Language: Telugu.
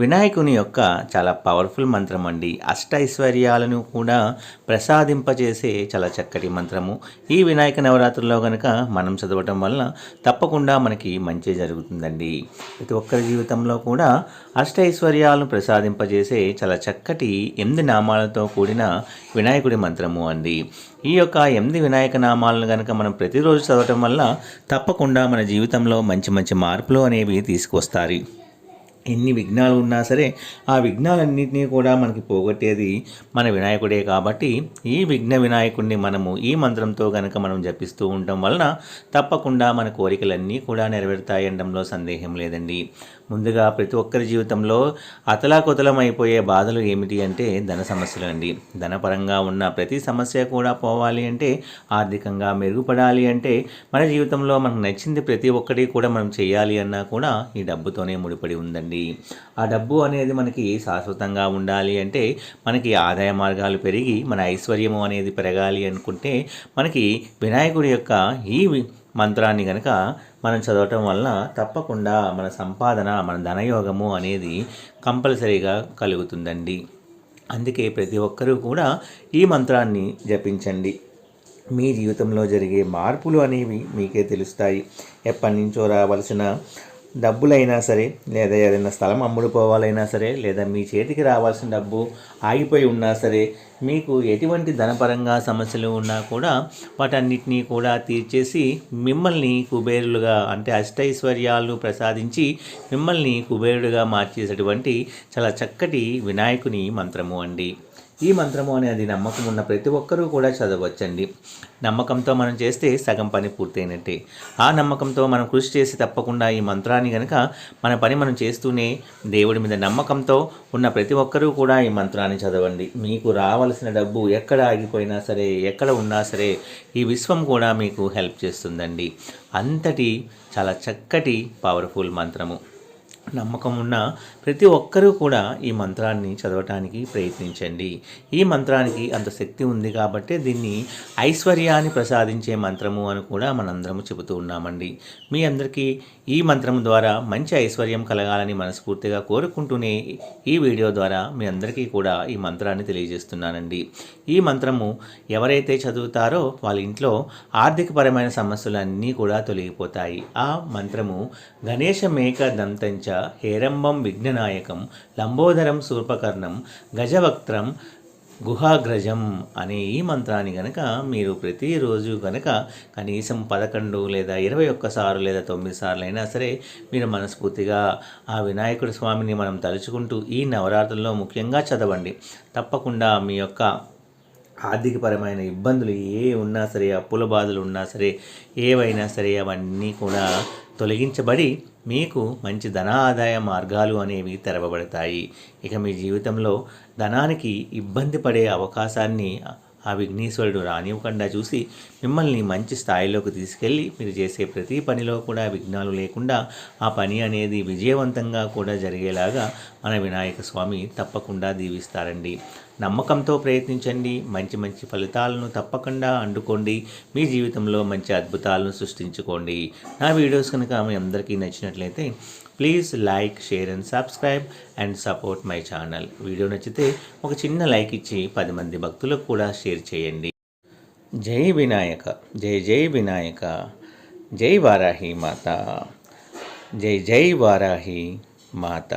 వినాయకుని యొక్క చాలా పవర్ఫుల్ మంత్రం అండి. అష్ట ఐశ్వర్యాలను కూడా ప్రసాదింపజేసే చాలా చక్కటి మంత్రము. ఈ వినాయక నవరాత్రుల్లో కనుక మనం చదవటం వల్ల తప్పకుండా మనకి మంచి జరుగుతుందండి. ప్రతి ఒక్కరి జీవితంలో కూడా అష్ట ఐశ్వర్యాలను ప్రసాదింపజేసే చాలా చక్కటి ఎనిమిది నామాలతో కూడిన వినాయకుడి మంత్రము అండి. ఈ యొక్క ఎనిమిది వినాయక నామాలను కనుక మనం ప్రతిరోజు చదవటం వల్ల తప్పకుండా మన జీవితంలో మంచి మంచి మార్పులు అనేవి తీసుకొస్తారు ఎన్ని విఘ్నాలు ఉన్నా సరే ఆ విఘ్నాలన్నింటినీ కూడా మనకి పోగొట్టేది మన వినాయకుడే కాబట్టి ఈ విఘ్న వినాయకుడిని మనము ఈ మంత్రంతో కనుక మనం జపిస్తూ ఉండటం వలన తప్పకుండా మన కోరికలన్నీ కూడా నెరవేరుతాయి అనడంలో సందేహం లేదండి. ముందుగా ప్రతి ఒక్కరి జీవితంలో అతలాకుతలమైపోయే బాధలు ఏమిటి అంటే ధన సమస్యలు అండి. ధనపరంగా ఉన్న ప్రతి సమస్య కూడా పోవాలి అంటే ఆర్థికంగా మెరుగుపడాలి అంటే మన జీవితంలో మనకు నచ్చింది ప్రతి ఒక్కటి కూడా మనం చేయాలి అన్నా కూడా ఈ డబ్బుతోనే ముడిపడి ఉందండి. ఆ డబ్బు అనేది మనకి శాశ్వతంగా ఉండాలి అంటే మనకి ఆదాయ మార్గాలు పెరిగి మన ఐశ్వర్యము అనేది పెరగాలి అనుకుంటే మనకి వినాయకుడి యొక్క ఈ మంత్రాన్ని కనుక మనం చదవటం వలన తప్పకుండా మన సంపాదన మన ధనయోగము అనేది కంపల్సరీగా కలుగుతుందండి. అందుకే ప్రతి ఒక్కరూ కూడా ఈ మంత్రాన్ని జపించండి. మీ జీవితంలో జరిగే మార్పులు అనేవి మీకే తెలుస్తాయి. ఎప్పటి నుంచో రావలసిన డబ్బులైనా సరే లేదా ఏదైనా స్థలం అమ్ముడుపోవాలైనా సరే లేదా మీ చేతికి రావాల్సిన డబ్బు ఆగిపోయి ఉన్నా సరే మీకు ఎటువంటి ధనపరంగా సమస్యలు ఉన్నా కూడా వాటన్నిటినీ కూడా తీర్చేసి మిమ్మల్ని కుబేరులుగా అంటే అష్టైశ్వర్యాలు ప్రసాదించి మిమ్మల్ని కుబేరుడుగా మార్చేసేటువంటి చాలా చక్కటి వినాయకుని మంత్రము అండి. ఈ మంత్రము అనేది నమ్మకం ఉన్న ప్రతి ఒక్కరూ కూడా చదవచ్చండి. నమ్మకంతో మనం చేస్తే సగం పని పూర్తయినట్టే. ఆ నమ్మకంతో మనం కృషి చేసి తప్పకుండా ఈ మంత్రాన్ని కనుక మన పని మనం చేస్తూనే దేవుడి మీద నమ్మకంతో ఉన్న ప్రతి ఒక్కరూ కూడా ఈ మంత్రాన్ని చదవండి. మీకు రావలసిన డబ్బు ఎక్కడ ఆగిపోయినా సరే ఎక్కడ ఉన్నా సరే ఈ విశ్వం కూడా మీకు హెల్ప్ చేస్తుందండి. అంతటి చాలా చక్కటి పవర్ఫుల్ మంత్రము. నమ్మకం ఉన్న ప్రతి ఒక్కరూ కూడా ఈ మంత్రాన్ని చదవటానికి ప్రయత్నించండి. ఈ మంత్రానికి అంత శక్తి ఉంది కాబట్టి దీన్ని ఐశ్వర్యాన్ని ప్రసాదించే మంత్రము అని కూడా మనందరము చెబుతూ ఉన్నామండి. మీ అందరికీ ఈ మంత్రం ద్వారా మంచి ఐశ్వర్యం కలగాలని మనస్ఫూర్తిగా కోరుకుంటూనే ఈ వీడియో ద్వారా మీ అందరికీ కూడా ఈ మంత్రాన్ని తెలియజేస్తున్నానండి. ఈ మంత్రము ఎవరైతే చదువుతారో వాళ్ళ ఇంట్లో ఆర్థికపరమైన సమస్యలన్నీ కూడా తొలగిపోతాయి. ఆ మంత్రము గణేశ మేక దంతంచ హేరంబం విఘ్ననాయకం లంబోదరం శూర్పకర్ణం గజవక్త్రం గుహాగ్రజం అనే ఈ మంత్రాన్ని గనక మీరు ప్రతిరోజు గనక కనీసం పదకొండు లేదా ఇరవై ఒక్కసార్లు లేదా తొమ్మిది సార్లు అయినా సరే మీరు మనస్ఫూర్తిగా ఆ వినాయకుడి స్వామిని మనం తలుచుకుంటూ ఈ నవరాత్రుల్లో ముఖ్యంగా చదవండి. తప్పకుండా మీ యొక్క ఆర్థికపరమైన ఇబ్బందులు ఏ ఉన్నా సరే అప్పుల బాధలు ఉన్నా సరే ఏవైనా సరే అవన్నీ కూడా తొలగించబడి మీకు మంచి ధన ఆదాయ మార్గాలు అనేవి తెరవబడతాయి. ఇక మీ జీవితంలో ధనానికి ఇబ్బంది పడే అవకాశాన్ని ఆ విఘ్నేశ్వరుడు రానివ్వకుండా చూసి మిమ్మల్ని మంచి స్థాయిలోకి తీసుకెళ్ళి మీరు చేసే ప్రతి పనిలో కూడా విఘ్నాలు లేకుండా ఆ పని అనేది విజయవంతంగా కూడా జరిగేలాగా మన వినాయక స్వామి తప్పకుండా దీవిస్తారండి. నమ్మకంతో ప్రయత్నించండి. మంచి మంచి ఫలితాలను తప్పకుండా అందుకోండి. మీ జీవితంలో మంచి అద్భుతాలను సృష్టించుకోండి. నా వీడియోస్ కనుక మీ అందరికీ నచ్చినట్లయితే please like share and subscribe and support my channel. Video నచ్చితే ఒక చిన్న లైక్ ఇచ్చి పది మంది భక్తులకు కూడా షేర్ చేయండి. జై వినాయక జై జై వినాయక జై వారాహి మాత జై జై వారాహి మాత.